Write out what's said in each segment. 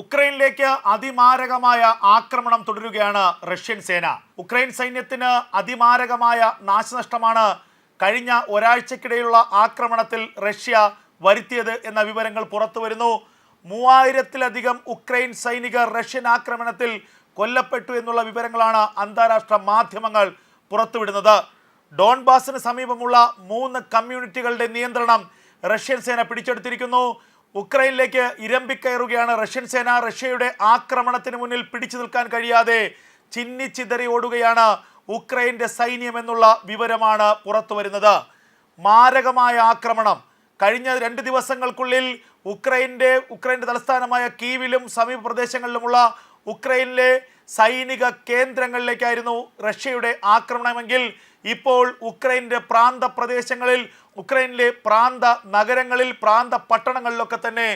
ഉക്രൈനിലേക്ക് അതിമാരകമായ ആക്രമണം തുടരുകയാണ് റഷ്യൻ സേന. ഉക്രൈൻ സൈന്യത്തിന് അതിമാരകമായ നാശനഷ്ടമാണ് കഴിഞ്ഞ ഒരാഴ്ചക്കിടെയുള്ള ആക്രമണത്തിൽ റഷ്യ വരുത്തിയത് എന്ന വിവരങ്ങൾ പുറത്തു വരുന്നു. മൂവായിരത്തിലധികം ഉക്രൈൻ സൈനികർ റഷ്യൻ ആക്രമണത്തിൽ കൊല്ലപ്പെട്ടു എന്നുള്ള വിവരങ്ങളാണ് അന്താരാഷ്ട്ര മാധ്യമങ്ങൾ പുറത്തുവിടുന്നത്. ഡോൺബാസിന് സമീപമുള്ള മൂന്ന് കമ്മ്യൂണിറ്റികളുടെ നിയന്ത്രണം റഷ്യൻ സേന പിടിച്ചെടുത്തിരിക്കുന്നു. ഉക്രൈനിലേക്ക് ഇരമ്പിക്കയറുകയാണ് റഷ്യൻ സേന. റഷ്യയുടെ ആക്രമണത്തിന് മുന്നിൽ പിടിച്ചു നിൽക്കാൻ കഴിയാതെ ചിന്നിച്ചിതറി ഓടുകയാണ് ഉക്രൈന്റെ സൈന്യം എന്നുള്ള വിവരമാണ് പുറത്തു വരുന്നത്. മാരകമായ ആക്രമണം. കഴിഞ്ഞ രണ്ട് ദിവസങ്ങൾക്കുള്ളിൽ ഉക്രൈന്റെ ഉക്രൈന്റെ തലസ്ഥാനമായ കീവിലും സമീപ പ്രദേശങ്ങളിലുമുള്ള ഉക്രൈനിലെ സൈനിക കേന്ദ്രങ്ങളിലേക്കായിരുന്നു റഷ്യയുടെ ആക്രമണമെങ്കിൽ ഇപ്പോൾ ഉക്രൈന്റെ പ്രാന്ത പ്രദേശങ്ങളിൽ ഉക്രൈനിലെ പ്രാന്ത നഗരങ്ങളിൽ പ്രാന്ത പട്ടണങ്ങളിലൊക്കെ തന്നെ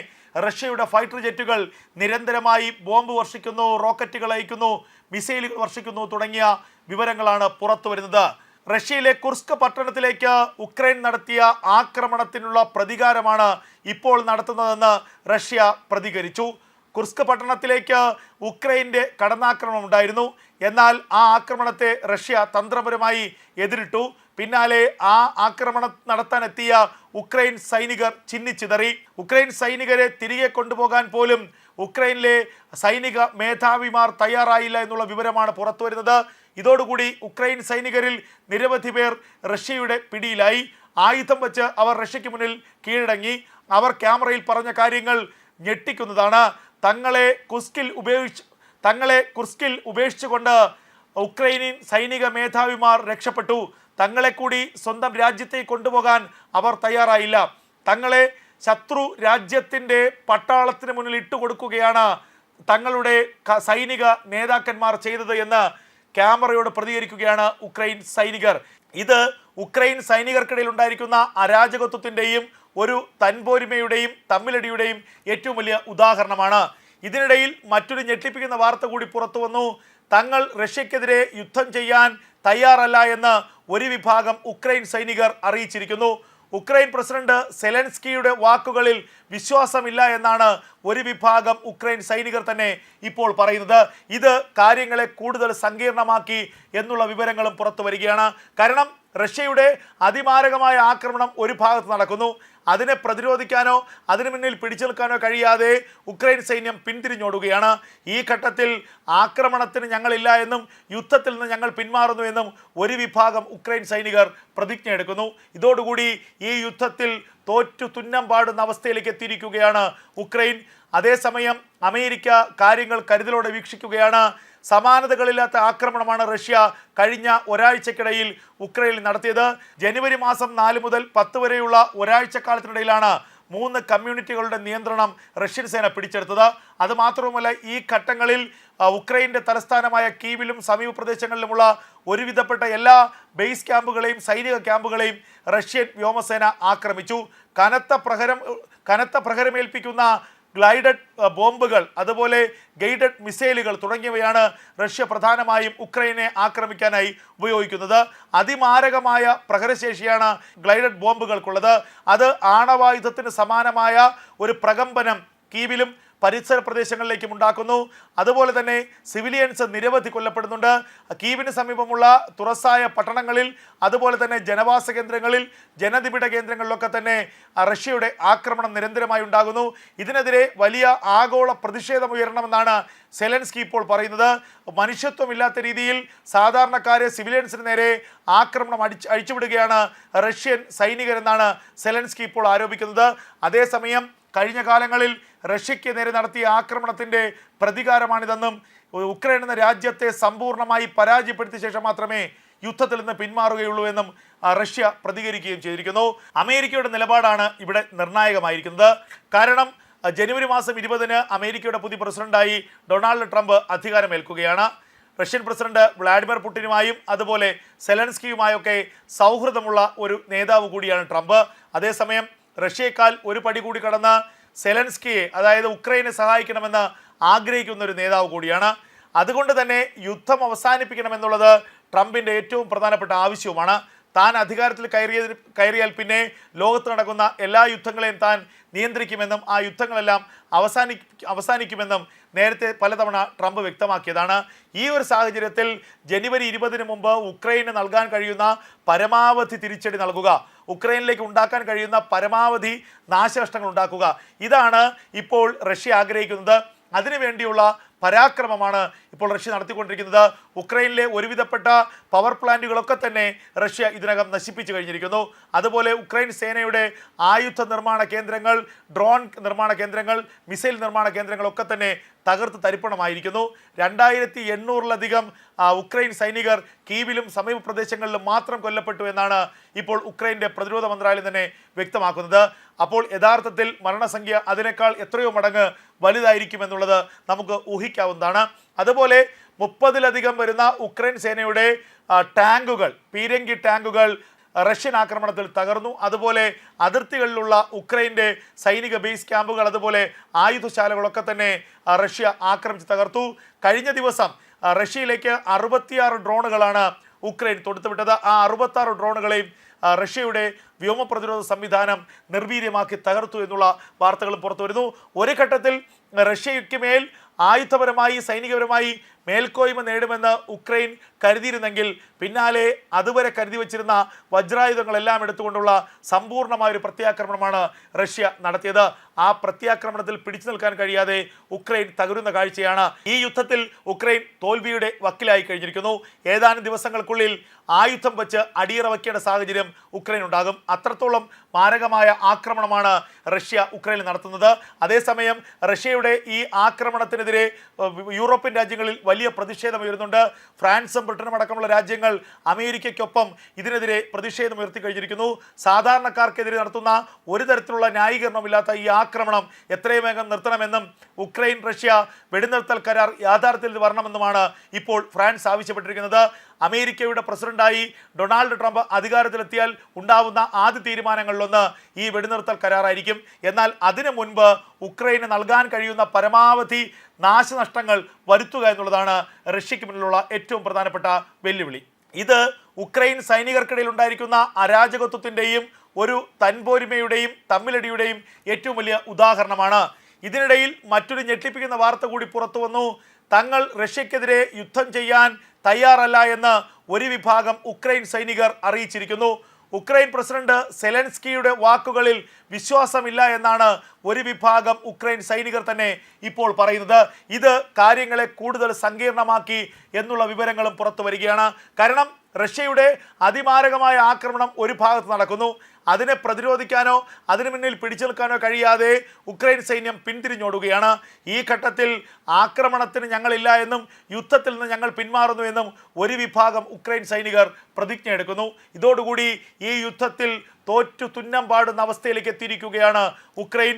റഷ്യയുടെ ഫൈറ്റർ ജെറ്റുകൾ നിരന്തരമായി ബോംബ് വർഷിക്കുന്നു റോക്കറ്റുകൾ അയക്കുന്നു മിസൈലുകൾ വർഷിക്കുന്നു തുടങ്ങിയ വിവരങ്ങളാണ് പുറത്തു വരുന്നത്. റഷ്യയിലെ കുർസ്ക് പട്ടണത്തിലേക്ക് ഉക്രൈൻ നടത്തിയ ആക്രമണത്തിനുള്ള പ്രതികാരമാണ് ഇപ്പോൾ നടത്തുന്നതെന്ന് റഷ്യ പ്രതികരിച്ചു. കുർസ്ക് പട്ടണത്തിലേക്ക് ഉക്രൈന്റെ കടന്നാക്രമണം ഉണ്ടായിരുന്നു. എന്നാൽ ആ ആക്രമണത്തെ റഷ്യ തന്ത്രപരമായി എതിരിട്ടു. പിന്നാലെ ആ ആക്രമണം നടത്താനെത്തിയ ഉക്രൈൻ സൈനികർ ചിന്നിച്ചിതറി. ഉക്രൈൻ സൈനികരെ തിരികെ കൊണ്ടുപോകാൻ പോലും ഉക്രൈനിലെ സൈനിക മേധാവിമാർ തയ്യാറായില്ല എന്നുള്ള വിവരമാണ് പുറത്തുവരുന്നത് ഇതോടുകൂടി ഉക്രൈൻ സൈനികരിൽ നിരവധി പേർ റഷ്യയുടെ പിടിയിലായി. ആയുധം വച്ച് അവർ റഷ്യയ്ക്ക് മുന്നിൽ കീഴടങ്ങി. അവർ ക്യാമറയിൽ പറഞ്ഞ കാര്യങ്ങൾ ഞെട്ടിക്കുന്നതാണ്. തങ്ങളെ കുസ്കിൽ ഉപയോഗിച്ച് തങ്ങളെ കുർസ്കിൽ ഉപേക്ഷിച്ചുകൊണ്ട് ഉക്രൈനിയൻ സൈനിക മേധാവിമാർ രക്ഷപ്പെട്ടു. തങ്ങളെ കൂടി സ്വന്തം രാജ്യത്തെ കൊണ്ടുപോകാൻ അവർ തയ്യാറായില്ല. തങ്ങളെ ശത്രു രാജ്യത്തിന്റെ പട്ടാളത്തിന് മുന്നിൽ ഇട്ടുകൊടുക്കുകയാണ് തങ്ങളുടെ സൈനിക നേതാക്കന്മാർ ചെയ്തത് എന്ന് ക്യാമറയോട് പ്രതികരിക്കുകയാണ് ഉക്രൈൻ സൈനികർ. ഇത് ഉക്രൈൻ സൈനികർക്കിടയിൽ ഉണ്ടായിരിക്കുന്ന അരാജകത്വത്തിന്റെയും ഒരു തൻപോരിമയുടെയും തമ്മിലടിയുടെയും ഏറ്റവും വലിയ ഉദാഹരണമാണ്. ഇതിനിടയിൽ മറ്റൊരു ഞെട്ടിപ്പിക്കുന്ന വാർത്ത കൂടി പുറത്തു വന്നു. തങ്ങൾ റഷ്യക്കെതിരെ യുദ്ധം ചെയ്യാൻ തയ്യാറല്ല എന്ന് ഒരു വിഭാഗം ഉക്രൈൻ സൈനികർ അറിയിച്ചിരിക്കുന്നു. ഉക്രൈൻ പ്രസിഡന്റ് സെലൻസ്കിയുടെ വാക്കുകളിൽ വിശ്വാസമില്ല എന്നാണ് ഒരു വിഭാഗം ഉക്രൈൻ സൈനികർ തന്നെ ഇപ്പോൾ പറയുന്നത്. ഇത് കാര്യങ്ങളെ കൂടുതൽ സങ്കീർണമാക്കി എന്നുള്ള വിവരങ്ങളും പുറത്തു വരികയാണ്. കാരണം റഷ്യയുടെ അതിമാരകമായ ആക്രമണം ഒരു ഭാഗത്ത് നടക്കുന്നു. അതിനെ പ്രതിരോധിക്കാനോ അതിനു മുന്നിൽ പിടിച്ചു നിൽക്കാനോ കഴിയാതെ ഉക്രൈൻ സൈന്യം പിന്തിരിഞ്ഞോടുകയാണ്. ഈ ഘട്ടത്തിൽ ആക്രമണത്തിന് ഞങ്ങളില്ല എന്നും യുദ്ധത്തിൽ നിന്ന് ഞങ്ങൾ പിന്മാറുന്നു എന്നും ഒരു വിഭാഗം ഉക്രൈൻ സൈനികർ പ്രതിജ്ഞ എടുക്കുന്നു. ഇതോടുകൂടി ഈ യുദ്ധത്തിൽ തോറ്റു തുന്നം പാടുന്ന അവസ്ഥയിലേക്ക് എത്തിയിരിക്കുകയാണ് ഉക്രൈൻ. അതേസമയം അമേരിക്ക കാര്യങ്ങൾ കരുതലോടെ വീക്ഷിക്കുകയാണ്. സമാനതകളില്ലാത്ത ആക്രമണമാണ് റഷ്യ കഴിഞ്ഞ ഒരാഴ്ചക്കിടയിൽ ഉക്രൈനിൽ നടത്തിയത്. ജനുവരി മാസം നാല് മുതൽ പത്ത് വരെയുള്ള ഒരാഴ്ചക്കാലത്തിനിടയിലാണ് മൂന്ന് കമ്മ്യൂണിറ്റികളുടെ നിയന്ത്രണം റഷ്യൻ സേന പിടിച്ചെടുത്തത്. അതുമാത്രവുമല്ല ഈ ഘട്ടങ്ങളിൽ ഉക്രൈന്റെ തലസ്ഥാനമായ കീവിലും സമീപ പ്രദേശങ്ങളിലുമുള്ള ഒരുവിധപ്പെട്ട എല്ലാ ബേസ് ക്യാമ്പുകളെയും സൈനിക ക്യാമ്പുകളെയും റഷ്യൻ വ്യോമസേന ആക്രമിച്ചു. കനത്ത പ്രഹരം കനത്ത പ്രഹരമേൽപ്പിക്കുന്ന ഗ്ലൈഡഡ് ബോംബുകൾ അതുപോലെ ഗൈഡഡ് മിസൈലുകൾ തുടങ്ങിയവയാണ് റഷ്യ പ്രധാനമായും ഉക്രൈനെ ആക്രമിക്കാനായി ഉപയോഗിക്കുന്നത്. അതിമാരകമായ പ്രഹരശേഷിയാണ് ഗ്ലൈഡഡ് ബോംബുകൾക്കുള്ളത്. അത് ആണവായുധത്തിന് സമാനമായ ഒരു പ്രകമ്പനം കീവിലും പരിസര പ്രദേശങ്ങളിലേക്കും ഉണ്ടാക്കുന്നു. അതുപോലെ തന്നെ സിവിലിയൻസ് നിരവധി കൊല്ലപ്പെടുന്നുണ്ട്. കീവിന് സമീപമുള്ള തുറസായ പട്ടണങ്ങളിൽ അതുപോലെ തന്നെ ജനവാസ കേന്ദ്രങ്ങളിൽ ജനനിബിഡ കേന്ദ്രങ്ങളിലൊക്കെ തന്നെ റഷ്യയുടെ ആക്രമണം നിരന്തരമായി ഉണ്ടാകുന്നു. ഇതിനെതിരെ വലിയ ആഗോള പ്രതിഷേധം ഉയരണമെന്നാണ് സെലൻസ്കി ഇപ്പോൾ പറയുന്നത്. മനുഷ്യത്വമില്ലാത്ത രീതിയിൽ സാധാരണക്കാരെ സിവിലിയൻസിന് നേരെ ആക്രമണം അടിച്ച് അഴിച്ചുവിടുകയാണ് റഷ്യൻ സൈനികരെന്നാണ് സെലൻസ്കി ഇപ്പോൾ ആരോപിക്കുന്നത്. അതേസമയം കഴിഞ്ഞ കാലങ്ങളിൽ റഷ്യയ്ക്ക് നേരെ നടത്തിയ ആക്രമണത്തിന്റെ പ്രതികാരമാണിതെന്നും ഉക്രൈൻ എന്ന രാജ്യത്തെ സമ്പൂർണമായി പരാജയപ്പെടുത്തിയ ശേഷം മാത്രമേ യുദ്ധത്തിൽ നിന്ന് പിന്മാറുകയുള്ളൂ എന്നും റഷ്യ പ്രതികരിക്കുകയും ചെയ്തിരിക്കുന്നു. അമേരിക്കയുടെ നിലപാടാണ് ഇവിടെ നിർണായകമായിരിക്കുന്നത്. കാരണം ജനുവരി മാസം ഇരുപതിന് അമേരിക്കയുടെ പുതിയ പ്രസിഡന്റായി ഡൊണാൾഡ് ട്രംപ് അധികാരമേൽക്കുകയാണ്. റഷ്യൻ പ്രസിഡന്റ് വ്ളാഡിമിർ പുടിനുമായും അതുപോലെ സെലൻസ്കിയുമായൊക്കെ സൗഹൃദമുള്ള ഒരു നേതാവ് കൂടിയാണ് ട്രംപ്. അതേസമയം റഷ്യയേക്കാൾ ഒരു പടി കൂടി കടന്ന് സെലൻസ്കിയെ അതായത് ഉക്രൈനെ സഹായിക്കണമെന്ന് ആഗ്രഹിക്കുന്ന ഒരു നേതാവ് കൂടിയാണ്. അതുകൊണ്ട് തന്നെ യുദ്ധം അവസാനിപ്പിക്കണമെന്നുള്ളത് ട്രംപിന്റെ ഏറ്റവും പ്രധാനപ്പെട്ട ആവശ്യവുമാണ്. താൻ അധികാരത്തിൽ കയറിയതിന് കയറിയാൽ പിന്നെ ലോകത്ത് നടക്കുന്ന എല്ലാ യുദ്ധങ്ങളെയും താൻ നിയന്ത്രിക്കുമെന്നും ആ യുദ്ധങ്ങളെല്ലാം അവസാനി അവസാനിക്കുമെന്നും നേരത്തെ പലതവണ ട്രംപ് വ്യക്തമാക്കിയതാണ്. ഈ ഒരു സാഹചര്യത്തിൽ ജനുവരി ഇരുപതിന് മുമ്പ് ഉക്രൈന് നൽകാൻ കഴിയുന്ന പരമാവധി തിരിച്ചടി നൽകുക. ഉക്രൈനിലേക്ക് ഉണ്ടാക്കാൻ കഴിയുന്ന പരമാവധി നാശനഷ്ടങ്ങൾ ഉണ്ടാക്കുക. ഇതാണ് ഇപ്പോൾ റഷ്യ ആഗ്രഹിക്കുന്നത്. അതിനുവേണ്ടിയുള്ള പരാക്രമമാണ് ഇപ്പോൾ റഷ്യ നടത്തിക്കൊണ്ടിരിക്കുന്നത്. ഉക്രൈനിലെ ഒരുവിധപ്പെട്ട പവർ പ്ലാന്റുകളൊക്കെ തന്നെ റഷ്യ ഇതിനകം നശിപ്പിച്ചു കഴിഞ്ഞിരിക്കുന്നു. അതുപോലെ ഉക്രൈൻ സേനയുടെ ആയുധ നിർമ്മാണ കേന്ദ്രങ്ങൾ ഡ്രോൺ നിർമ്മാണ കേന്ദ്രങ്ങൾ മിസൈൽ നിർമ്മാണ കേന്ദ്രങ്ങളൊക്കെ തന്നെ തകർത്ത് തരിപ്പണമായിരിക്കുന്നു. രണ്ടായിരത്തി എണ്ണൂറിലധികം ഉക്രൈൻ സൈനികർ കീവിലും സമീപ പ്രദേശങ്ങളിലും മാത്രം കൊല്ലപ്പെട്ടു എന്നാണ് ഇപ്പോൾ ഉക്രൈന്റെ പ്രതിരോധ മന്ത്രാലയം തന്നെ വ്യക്തമാക്കുന്നത്. അപ്പോൾ യഥാർത്ഥത്തിൽ മരണസംഖ്യ അതിനേക്കാൾ എത്രയോ മടങ്ങ് വലുതായിരിക്കും എന്നുള്ളത് നമുക്ക് ഊഹിക്കാവുന്നതാണ്. അതുപോലെ മുപ്പതിലധികം വരുന്ന ഉക്രൈൻ സേനയുടെ ടാങ്കുകൾ പീരങ്കി ടാങ്കുകൾ റഷ്യൻ ആക്രമണത്തിൽ തകർന്നു. അതുപോലെ അതിർത്തികളിലുള്ള ഉക്രൈന്റെ സൈനിക ബേസ് ക്യാമ്പുകൾ അതുപോലെ ആയുധശാലകളൊക്കെ തന്നെ റഷ്യ ആക്രമിച്ച് തകർത്തു. കഴിഞ്ഞ ദിവസം റഷ്യയിലേക്ക് അറുപത്തിയാറ് ഡ്രോണുകളാണ് ഉക്രൈൻ തൊടുത്തുവിട്ടത്. ആ അറുപത്താറ് ഡ്രോണുകളെയും റഷ്യയുടെ വ്യോമ പ്രതിരോധ സംവിധാനം നിർവീര്യമാക്കി തകർത്തു എന്നുള്ള വാർത്തകൾ പുറത്തു വരുന്നു ഒരു ഘട്ടത്തിൽ റഷ്യയ്ക്ക് മേൽ ആയുധപരമായി സൈനികപരമായി മേൽക്കോയ്മ നേടുമെന്ന് ഉക്രൈൻ കരുതിയിരുന്നെങ്കിൽ പിന്നാലെ അതുവരെ കരുതി വച്ചിരുന്ന വജ്രായുധങ്ങളെല്ലാം എടുത്തുകൊണ്ടുള്ള സമ്പൂർണമായ ഒരു പ്രത്യാക്രമണമാണ് റഷ്യ നടത്തിയത്. ആ പ്രത്യാക്രമണത്തിൽ പിടിച്ചു നിൽക്കാൻ കഴിയാതെ ഉക്രൈൻ തകരുന്ന കാഴ്ചയാണ്. ഈ യുദ്ധത്തിൽ ഉക്രൈൻ തോൽവിയുടെ വക്കിലായി കഴിഞ്ഞിരിക്കുന്നു. ഏതാനും ദിവസങ്ങൾക്കുള്ളിൽ ആയുധം വെച്ച് അടിയറ വയ്ക്കേണ്ട സാഹചര്യം ഉക്രൈൻ ഉണ്ടാകും. അത്രത്തോളം മാരകമായ ആക്രമണമാണ് റഷ്യ ഉക്രൈനിൽ നടത്തുന്നത്. അതേസമയം റഷ്യയുടെ ഈ ആക്രമണത്തിനെതിരെ യൂറോപ്യൻ രാജ്യങ്ങളിൽ വലിയ പ്രതിഷേധം ഉയരുന്നുണ്ട്. ഫ്രാൻസും ബ്രിട്ടനും അടക്കമുള്ള രാജ്യങ്ങൾ അമേരിക്കയ്ക്കൊപ്പം ഇതിനെതിരെ പ്രതിഷേധം ഉയർത്തി കഴിഞ്ഞിരിക്കുന്നു. സാധാരണക്കാർക്കെതിരെ നടത്തുന്ന ഒരു തരത്തിലുള്ള ന്യായീകരണമില്ലാത്ത ഈ ആക്രമണം എത്രയും വേഗം നിർത്തണമെന്നും ഉക്രൈൻ റഷ്യ വെടിനിർത്തൽ കരാർ യാഥാർത്ഥ്യത്തിൽ വരണമെന്നുമാണ് ഇപ്പോൾ ഫ്രാൻസ് ആവശ്യപ്പെട്ടിരിക്കുന്നത്. അമേരിക്കയുടെ പ്രസിഡന്റായി ഡൊണാൾഡ് ട്രംപ് അധികാരത്തിലെത്തിയാൽ ഉണ്ടാവുന്ന ആദ്യ തീരുമാനങ്ങളിലൊന്ന് ഈ വെടിനിർത്തൽ കരാറായിരിക്കും. എന്നാൽ അതിനു മുൻപ് ഉക്രൈന് നൽകാൻ കഴിയുന്ന പരമാവധി നാശനഷ്ടങ്ങൾ വരുത്തുക എന്നുള്ളതാണ് റഷ്യയ്ക്ക് മുന്നിലുള്ള ഏറ്റവും പ്രധാനപ്പെട്ട വെല്ലുവിളി. ഇത് ഉക്രൈൻ സൈനികർക്കിടയിൽ ഉണ്ടായിരിക്കുന്ന അരാജകത്വത്തിന്റെയും ഒരു തൻപോരിമയുടെയും തമ്മിലടിയുടെയും ഏറ്റവും വലിയ ഉദാഹരണമാണ് ഇതിനിടയിൽ മറ്റൊരു ഞെട്ടിപ്പിക്കുന്ന വാർത്ത കൂടി പുറത്തു വന്നു. തങ്ങൾ റഷ്യക്കെതിരെ യുദ്ധം ചെയ്യാൻ തയ്യാറല്ല എന്ന് ഒരു വിഭാഗം ഉക്രൈൻ സൈനികർ അറിയിച്ചിരിക്കുന്നു. ഉക്രൈൻ പ്രസിഡന്റ് സെലൻസ്കിയുടെ വാക്കുകളിൽ വിശ്വാസമില്ല എന്നാണ് ഒരു വിഭാഗം ഉക്രൈൻ സൈനികർ തന്നെ ഇപ്പോൾ പറയുന്നത്. ഇത് കാര്യങ്ങളെ കൂടുതൽ സങ്കീർണമാക്കി എന്നുള്ള വിവരങ്ങളും പുറത്തു വരികയാണ്. കാരണം റഷ്യയുടെ അതിമാരകമായ ആക്രമണം ഒരു ഭാഗത്ത് നടക്കുന്നു. അതിനെ പ്രതിരോധിക്കാനോ അതിനു മുന്നിൽ പിടിച്ചു നിൽക്കാനോ കഴിയാതെ ഉക്രൈൻ സൈന്യം പിന്തിരിഞ്ഞോടുകയാണ്. ഈ ഘട്ടത്തിൽ ആക്രമണത്തിന് ഞങ്ങളില്ല എന്നും യുദ്ധത്തിൽ നിന്ന് ഞങ്ങൾ പിന്മാറുന്നു എന്നും ഒരു വിഭാഗം ഉക്രൈൻ സൈനികർ പ്രതിജ്ഞ എടുക്കുന്നു. ഇതോടുകൂടി ഈ യുദ്ധത്തിൽ തോറ്റു തുന്നം പാടുന്ന അവസ്ഥയിലേക്ക് എത്തിയിരിക്കുകയാണ് ഉക്രൈൻ.